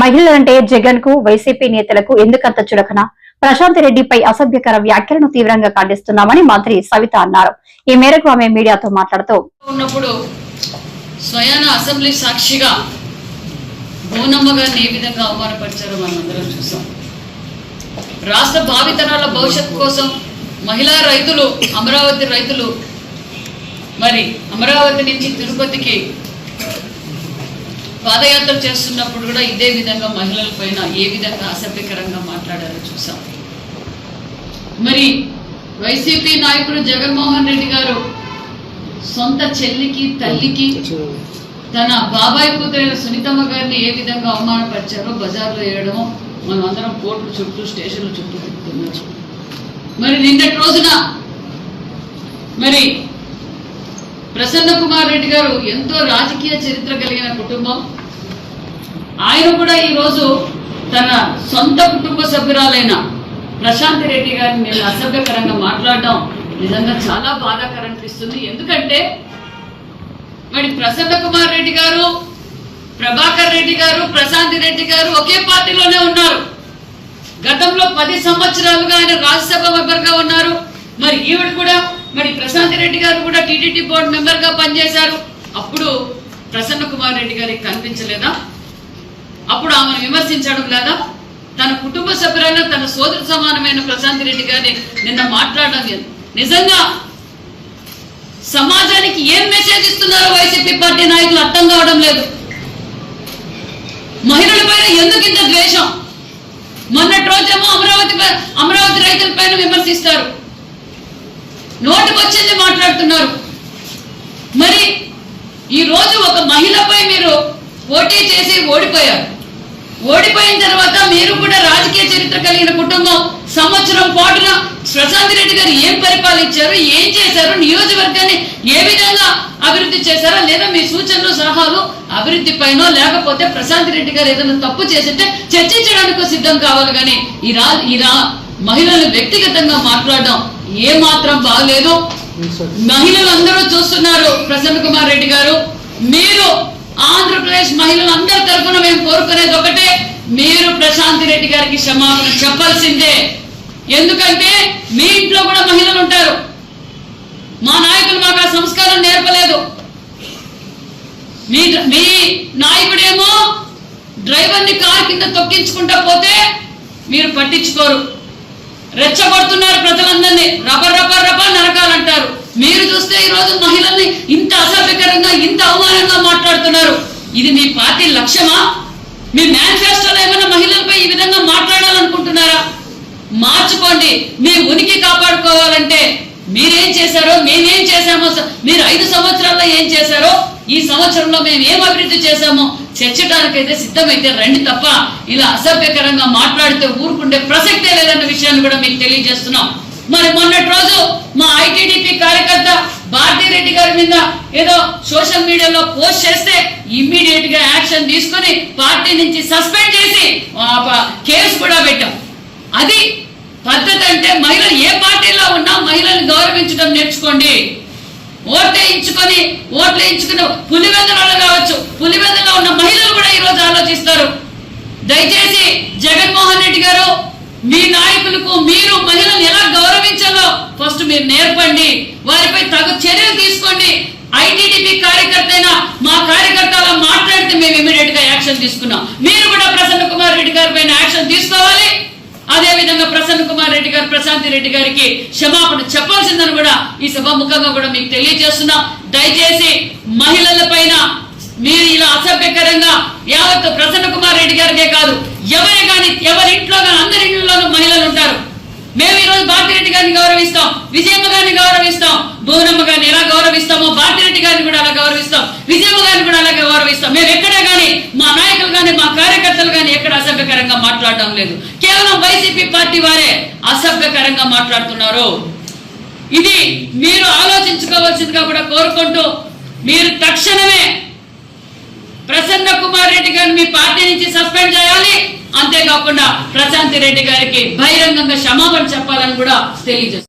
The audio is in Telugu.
మహిళలంటే జగన్కు వైసీపీ నేతలకు ఎందుకంత చులకన? ప్రశాంత్ రెడ్డిపై అసభ్యకర వ్యాఖ్యలను తీవ్రంగా ఖండిస్తున్నామని మంత్రి సవిత అన్నారు. ఈ మేరకు ఆమె మీడియాతో మాట్లాడుతూ ఉన్నప్పుడు స్వయాన అసెంబ్లీ సాక్షిగా బోనమ్మ గారిని ఏ విధంగా అవమానపరిచారో మనం అందరం చూసాం. రాష్ట్ర భావితరాల భవిష్యత్ కోసం మహిళా రైతులు అమరావతి రైతులు మరి అమరావతి నుంచి తిరుపతికి పాదయాత్ర చేస్తున్నప్పుడు కూడా ఇదే విధంగా మహిళల పైన ఏ విధంగా అసభ్యకరంగా మాట్లాడారో చూసాం. మరి వైసీపీ నాయకుడు జగన్మోహన్ రెడ్డి గారు సొంత చెల్లికి తల్లికి తన బాబాయ్ కూతురైన సునీతమ్మ గారిని ఏ విధంగా అవమానపరిచారో బజార్లో వేయడమో మనం అందరం కోర్టు చుట్టూ స్టేషన్ల చుట్టూ తిరుగుతున్నాం. మరి నిన్నటి రోజున మరి ప్రసన్న కుమార్ రెడ్డి గారు ఎంతో రాజకీయ చరిత్ర కలిగిన కుటుంబం. ఆయన కూడా ఈరోజు తన సొంత కుటుంబ సభ్యురాలైన ప్రశాంత్ రెడ్డి గారిని నేను అసభ్యకరంగా మాట్లాడడం నిజంగా చాలా బాధాకరం అనిపిస్తుంది ఎందుకంటే మరి ప్రసన్న కుమార్ రెడ్డి గారు ప్రభాకర్ రెడ్డి గారు ప్రశాంత్ రెడ్డి గారు ఒకే పార్టీలోనే ఉన్నారు. గతంలో పది సంవత్సరాలుగా ఆయన రాజ్యసభ మెంబర్గా ఉన్నారు. మరి ఈవిడ కూడా మరి ప్రశాంత్ రెడ్డి గారు కూడా టీటీడీ బోర్డు మెంబర్గా పనిచేశారు. అప్పుడు ప్రసన్న కుమార్ రెడ్డి గారికి కనిపించలేదా? అప్పుడు ఆమెను విమర్శించడం లేదా తన కుటుంబ సభ్యులైన తన సోదరు సమానమైన ప్రశాంత్ రెడ్డి గారిని నిన్న మాట్లాడడం లేదు. నిజంగా సమాజానికి ఏం మెసేజ్ ఇస్తున్నారో వైసీపీ పార్టీ నాయకులు అర్థం కావడం లేదు. మహిళల పైన ఎందుకు ఇంత ద్వేషం? మొన్నటి రోజేమో అమరావతి పై- అమరావతి రైతుల పైన విమర్శిస్తారు. నోటికొచ్చింది మాట్లాడుతున్నారు. మరి ఈ రోజు ఒక మహిళపై మీరు పోటీ చేసి ఓడిపోయారు. ఓడిపోయిన తర్వాత మీరు కూడా రాజకీయ చరిత్ర కలిగిన కుటుంబం. సంవత్సరం పాటున ప్రశాంత్ రెడ్డి గారు ఏం పరిపాలించారు ఏం చేశారు నియోజకవర్గాన్ని ఏ విధంగా అభివృద్ధి చేశారా లేదా మీ సూచనలు సలహాలు అభివృద్ధి పైన లేకపోతే ప్రశాంత్ రెడ్డి గారు ఏదైనా తప్పు చేసింటే చర్చించడానికి సిద్ధం కావాలి కానీ ఈ రా ఈ రా మహిళలు వ్యక్తిగతంగా మాట్లాడడం ఏ మాత్రం బాగలేదు మహిళలు అందరూ చూస్తున్నారు ప్రసన్న కుమార్ ఆంధ్రప్రదేశ్ మహిళలు అందరి తరఫున మేము కోరుకునేది ఒకటే మీరు ప్రశాంతి రెడ్డి గారికి క్షమాపణ చెప్పాల్సిందే. ఎందుకంటే మీ ఇంట్లో కూడా మహిళలు ఉంటారు. మా నాయకులు మాకు ఆ సంస్కారం నేర్పలేదు. మీ మీ నాయకుడేమో డ్రైవర్ని కార్ కింద తొక్కించుకుంటా పోతే మీరు పట్టించుకోరు. రెచ్చగొడుతున్నారు ప్రజలందరినీ. రబర్ రబ్బర్ రబర్ నరకాలంటారు. మీరు చూస్తే ఈ రోజు మహిళల్ని ఇంత అసభ్యకరంగా ఇంత అవమానంగా ఉన్నారు ఇది మీ పార్టీ లక్ష్యమా? మీ మేనిఫెస్టోలో ఏమైనా మహిళలపై ఈ విధంగా మాట్లాడాలనుకుంటున్నారా? మార్చుకోండి. మీ ఉనికి కాపాడుకోవాలంటే మీరేం చేశారో మేమేం చేశామో మీరు ఐదు సంవత్సరాల్లో ఏం చేశారో ఈ సంవత్సరంలో మేము ఏం అభివృద్ధి చేశామో చర్చడానికైతే సిద్ధమైతే రండి తప్ప ఇలా అసభ్యకరంగా మాట్లాడితే ఊరుకుండే ప్రసక్తే లేదన్న విషయాన్ని కూడా మీకు తెలియజేస్తున్నాం. మరి మొన్నటి రోజు మా ఐటీడీపీ కార్యకర్త భారతీ రెడ్డి గారి మీద ఏదో సోషల్ మీడియాలో పోస్ట్ చేస్తే ఇమ్మీడియట్గా యాక్షన్ తీసుకొని పార్టీ నుంచి సస్పెండ్ చేసి ఆ కేసు కూడా పెట్టాం. అది పద్ధతి అంటే మహిళలు ఏ పార్టీలో ఉన్నా మహిళల్ని గౌరవించడం నేర్చుకోండి. ఓట్లు వేయించుకొని ఓట్లు వేయించుకుని పులివెందులలో కావచ్చు పులివెందులో ఉన్న మహిళలు కూడా ఈరోజు ఆలోచిస్తారు. దయచేసి జగన్మోహన్ రెడ్డి గారు మీ నాయకులకు మీరు మహిళ గౌరవించాలో ఫస్ట్ మీరు నేర్పండి. వారిపై తగు చర్యలు తీసుకోండి. ఐటీడీపీ కార్యకర్త అయినా మా కార్యకర్త అలా మాట్లాడితే మేము ఇమీడియట్గా యాక్షన్ తీసుకున్నాం. మీరు కూడా ప్రసన్న కుమార్ రెడ్డి గారి పైన యాక్షన్ తీసుకోవాలి. అదే విధంగా ప్రసన్న కుమార్ రెడ్డి గారు ప్రశాంతి రెడ్డి గారికి క్షమాపణ చెప్పాల్సిందని కూడా ఈ సభాముఖంగా కూడా మీకు తెలియజేస్తున్నాం. దయచేసి మహిళల పైన మీరు ఇలా అసభ్యకరంగా యావత్ ప్రసన్న కుమార్ రెడ్డి గారికే కాదు ఎవరే కానీ ఎవరి ఇంట్లో కానీ అందరి ఇంట్లోనూ మహిళలు ఉంటారు. మేము ఈ రోజు భారతిరెడ్డి గారిని గౌరవిస్తాం విజయమ్మ గారిని గౌరవిస్తాం. భువనమ్మ గారిని ఎలా గౌరవిస్తామో భారతిరెడ్డి గారిని కూడా అలా గౌరవిస్తాం. విజయమ్మ గారిని కూడా అలా గౌరవిస్తాం. మేము ఎక్కడా కానీ మా నాయకులు కానీ మా కార్యకర్తలు కానీ ఎక్కడ అసభ్యకరంగా మాట్లాడడం లేదు. కేవలం వైసీపీ పార్టీ వారే అసభ్యకరంగా మాట్లాడుతున్నారు. ఇది మీరు ఆలోచించుకోవాల్సిందిగా కూడా కోరుకుంటూ మీరు తక్షణమే ప్రసన్న కుమార్ రెడ్డి గారిని మీ పార్టీ నుంచి సస్పెండ్ చేయాలి. అంతేకాకుండా ప్రశాంతి రెడ్డి గారికి బహిరంగంగా క్షమాపణ చెప్పాలని కూడా తెలియజేస్తారు